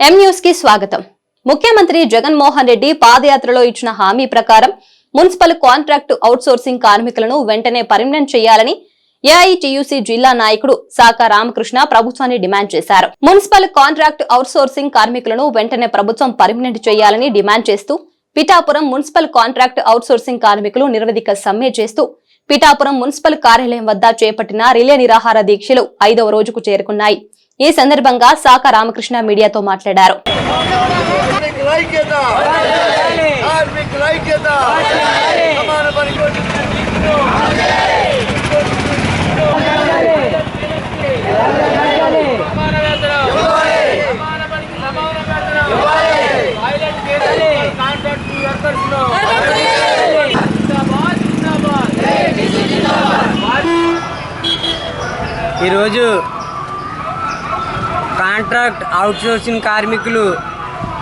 ఎం న్యూస్కి స్వాగతం. ముఖ్యమంత్రి జగన్మోహన్ రెడ్డి పాదయాత్రలో ఇచ్చిన హామీ ప్రకారం మున్సిపల్ కాంట్రాక్టు అవుట్సోర్సింగ్ కార్మికులను వెంటనే పర్మినెంట్ చేయాలని ఏఐటియుసి జిల్లా నాయకుడు సాకా రామకృష్ణ ప్రభుత్వాన్ని డిమాండ్ చేశారు. మున్సిపల్ కాంట్రాక్ట్ అవుట్సోర్సింగ్ కార్మికులను వెంటనే ప్రభుత్వం పర్మనెంట్ చేయాలని డిమాండ్ చేస్తూ పిఠాపురం మున్సిపల్ కాంట్రాక్ట్ అవుట్సోర్సింగ్ కార్మికులు నిరవధిక సమ్మె చేస్తూ పిఠాపురం మున్సిపల్ కార్యాలయం వద్ద చేపట్టిన రిలే నిరాహార దీక్షలు ఐదవ రోజుకు చేరుకున్నాయి. ఈ సందర్భంగా సాక రామకృష్ణ మీడియాతో మాట్లాడారు. ఈరోజు కాంట్రాక్ట్ అవుట్సోర్సింగ్ కార్మికులు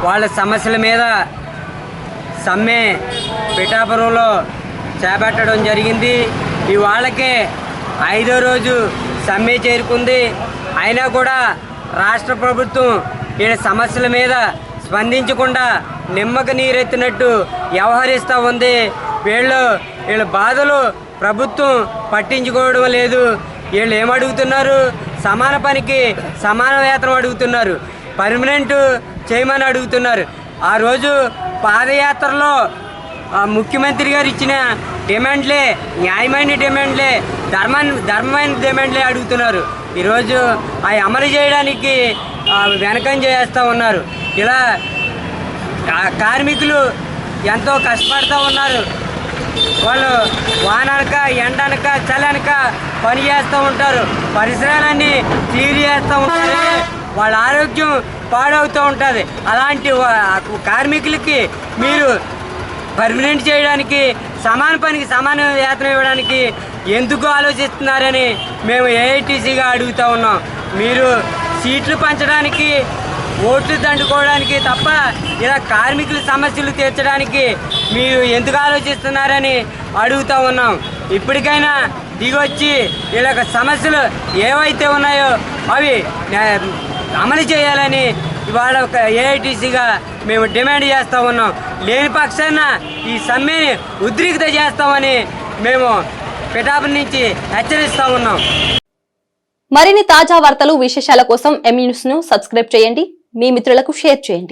వాళ్ళ సమస్యల మీద సమ్మె పిఠాపురంలో చేపట్టడం జరిగింది. ఈ వాళ్ళకే ఐదో రోజు సమ్మె చేరుకుంది. అయినా కూడా రాష్ట్ర ప్రభుత్వం వీళ్ళ సమస్యల మీద స్పందించకుండా నిమ్మక నీరెత్తినట్టు వ్యవహరిస్తూ ఉంది. వీళ్ళు వీళ్ళ బాధలు ప్రభుత్వం పట్టించుకోవడం లేదు. వీళ్ళు ఏమడుగుతున్నారు సమాన పనికి సమాన వేతనం అడుగుతున్నారు. పర్మనెంట్ చేయమని అడుగుతున్నారు. ఆ రోజు పాదయాత్రలో ముఖ్యమంత్రి గారు ఇచ్చిన డిమాండ్లే న్యాయమైన డిమాండ్లే ధర్మ ధర్మమైన డిమాండ్లే అడుగుతున్నారు. ఈరోజు అవి అమలు చేయడానికి వెనకం చేస్తూ ఉన్నారు. ఇలా కార్మికులు ఎంతో కష్టపడుతూ ఉన్నారు. వాళ్ళు వాహనాలు ఎండనక చలనక పని చేస్తూ ఉంటారు. పరిసరాలన్నీ క్లీన్ చేస్తూ ఉంటారు. వాళ్ళ ఆరోగ్యం పాడవుతూ ఉంటుంది. అలాంటి కార్మికులకి మీరు పర్మనెంట్ చేయడానికి సమాన పనికి సమాన వేతనం ఇవ్వడానికి ఎందుకు ఆలోచిస్తున్నారని మేము ఏఐటీసీగా అడుగుతూ ఉన్నాం. మీరు సీట్లు పంచడానికి ఓట్లు దండుకోవడానికి తప్ప ఇలా కార్మికుల సమస్యలు తీర్చడానికి మీరు ఎందుకు ఆలోచిస్తున్నారని అడుగుతూ ఉన్నాం. ఇప్పటికైనా దిగొచ్చి వీళ్ళ యొక్క సమస్యలు ఏవైతే ఉన్నాయో అవి అమలు చేయాలని ఇవాళ ఒక ఏఐటీసీగా మేము డిమాండ్ చేస్తూ ఉన్నాం. లేని పక్షాన ఈ సమ్మెని ఉద్రిక్త చేస్తామని మేము పిఠాపురం నుంచి హెచ్చరిస్తూ ఉన్నాం. మరిన్ని తాజా వార్తలు విశేషాల కోసం ఎం న్యూస్ను సబ్స్క్రైబ్ చేయండి. మీ మిత్రులకు షేర్ చేయండి.